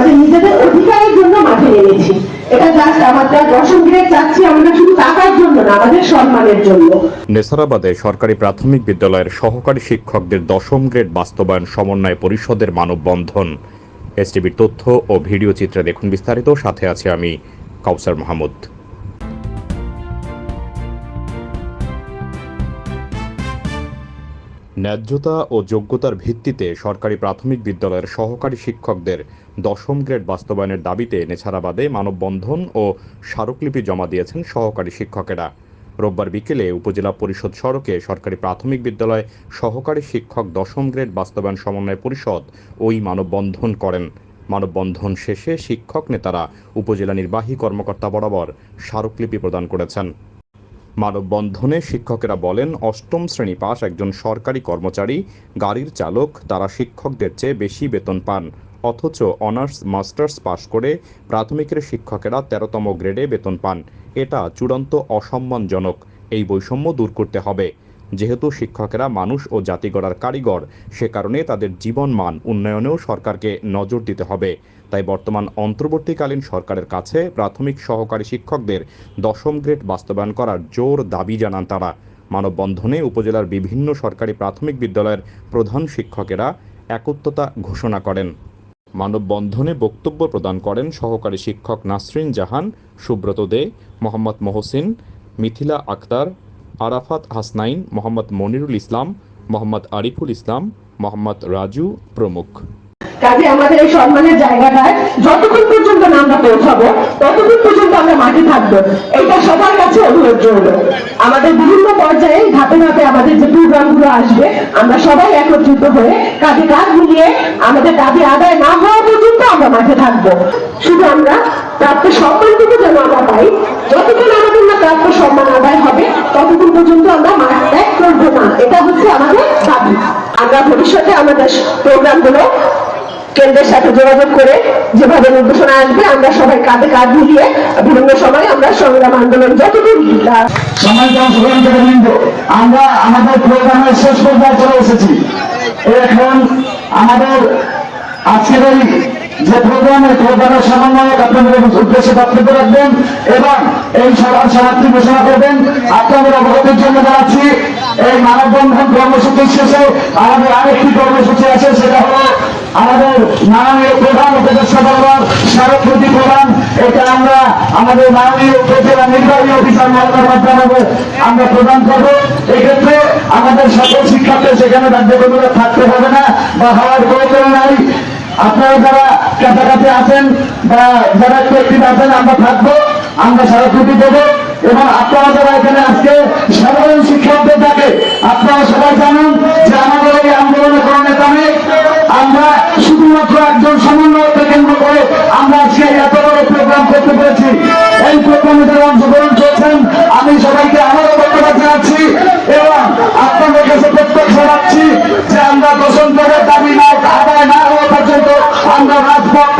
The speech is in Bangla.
আমাদের নিজেদের অধিকারের জন্য মাঠে নেমেছি। এটা জাস্ট আমাদের দশম গ্রেড চাচ্ছি, আমরা শুধু টাকার জন্য না, আমাদের সম্মানের জন্য। নেসারাবাদে সরকারি প্রাথমিক বিদ্যালয়ের সহকারী শিক্ষকদের দশম গ্রেড বাস্তবায়ন সমন্বয় পরিষদের মানববন্ধন। এসটিভির তথ্য ও ভিডিও চিত্রে দেখুন বিস্তারিত, সাথে আছে আমি কাউসার মাহমুদ। ন্যায্যতা ও যোগ্যতার ভিত্তিতে সরকারি প্রাথমিক বিদ্যালয়ের সহকারী শিক্ষকদের দশম গ্রেড বাস্তবায়নের দাবিতে নেছারাবাদে মানববন্ধন ও স্মারকলিপি জমা দিয়েছেন সহকারী শিক্ষকেরা। রোববার বিকেলে উপজেলা পরিষদ সড়কে সরকারি প্রাথমিক বিদ্যালয় সহকারী শিক্ষক দশম গ্রেড বাস্তবায়ন সমন্বয় পরিষদ ওই মানববন্ধন করেন। মানববন্ধন শেষে শিক্ষক নেতারা উপজেলা নির্বাহী কর্মকর্তা বরাবর স্মারকলিপি প্রদান করেছেন। মানববন্ধনে শিক্ষকেরা বলেন, অষ্টম শ্রেণি পাস একজন সরকারি কর্মচারী, গাড়ির চালক, তারা শিক্ষকদের চেয়ে বেশি বেতন পান। অথচ অনার্স, মাস্টার্স পাশ করে প্রাথমিকের শিক্ষকেরা তেরোতম গ্রেডে বেতন পান। এটা চূড়ান্ত অসম্মানজনক। এই বৈষম্য দূর করতে হবে। যেহেতু শিক্ষকেরা মানুষ ও জাতি গড়ার কারিগর, সে কারণে তাদের জীবন মান উন্নয়নেও সরকারকে নজর দিতে হবে। তাই বর্তমান অন্তর্বর্তীকালীন সরকারের কাছে প্রাথমিক সহকারী শিক্ষকদের দশম গ্রেড বাস্তবায়ন করার জোর দাবি জানান তারা। মানববন্ধনে উপজেলার বিভিন্ন সরকারি প্রাথমিক বিদ্যালয়ের প্রধান শিক্ষকেরা একত্রতা ঘোষণা করেন। মানববন্ধনে বক্তব্য প্রদান করেন সহকারী শিক্ষক নাসরিন জাহান, সুব্রত দে, মোহাম্মদ মহসিন, মিথিলা আক্তার আরাফাত হাসনাইন, মোহাম্মদ মনিরুল ইসলাম, মোহাম্মদ আরিফুল ইসলাম, মোহাম্মদ রাজু প্রমুখ। কাজে আমাদের এই সম্মানের জায়গাটায় যতক্ষণ পর্যন্ত আমরা পৌঁছাবো, ততক্ষণ পর্যন্ত আমরা মাঠে থাকব। এটা সবার কাছে অনুরোধ রইল আমাদের বিভিন্ন পর্যায়ে ধাপে ধাপে আমাদের যে প্রোগ্রামগুলো আসবে, আমরা সবাই একত্রিত হয়ে কাজে কাজ মিলিয়ে আমাদের দাবি আদায় না হওয়া পর্যন্ত আমরা মাঠে থাকব। শুধু আমরা প্রাপ্ত সম্মানটুকু যেন আমরা পাই, যতক্ষণ আমাদের না প্রাপ্ত ভবিষ্যতে আমাদের প্রোগ্রামগুলো কেন্দ্রের সাথে যোগাযোগ করে যেভাবে নির্দেশনা আসবে, আমরা সবাই কাঁধে কাঁধ মিলিয়ে বিভিন্ন সময় আমরা সংগ্রাম আন্দোলন যতদূর আমরা আমাদের প্রোগ্রামের শেষ পর্যায়ে চলে এসেছি। এখন আমাদের আজকের এই যে প্রোগ্রামের সমন্বয়ক আপনাদের উদ্দেশ্যে বক্তব্য রাখবেন এবং এই সভার সমাপ্তি ঘোষণা করবেন। আপনাদের অবগতির জন্য জানাচ্ছি কর্মসূচি শেষে আমাদের আরেকটি কর্মসূচি আছে, সেটা হলো আমাদের মাননীয় প্রধান উপদেষ্টা প্রদান। এটা আমরা আমাদের মাননীয় উপজেলা নির্বাহী অফিসার মাধ্যমে আমরা প্রদান করব। এক্ষেত্রে আমাদের সকল শিক্ষার্থী সেখানে বাধ্যবাধকতা থাকতে হবে না বা হওয়ার প্রয়োজন নাই। আপনারা যারা কাছাকাছি আছেন বা যারা একটু আছেন, আমরা থাকব, আমরা স্মারকলিপি দেবো এবং আপনারা যারা এখানে আজকে সাধারণ ডাকে আপনারা সবাই জানেন যে আমাদের এই আন্দোলনে কোনো নেতা আমরা শুধুমাত্র একজন সমন্বয়কে কেন্দ্র করে আমরা আজকে এত বড় প্রোগ্রাম করতে পেরেছি। এই প্রোগ্রামে যারা অংশগ্রহণ করছেন, আমি সবাইকে আবারও ধন্যবাদ জানাচ্ছি এবং আপনাদের কাছে প্রত্যাশা রাখছি যে আমরা দশম দাবি না আদায় না হওয়া পর্যন্ত আমরা রাজপথ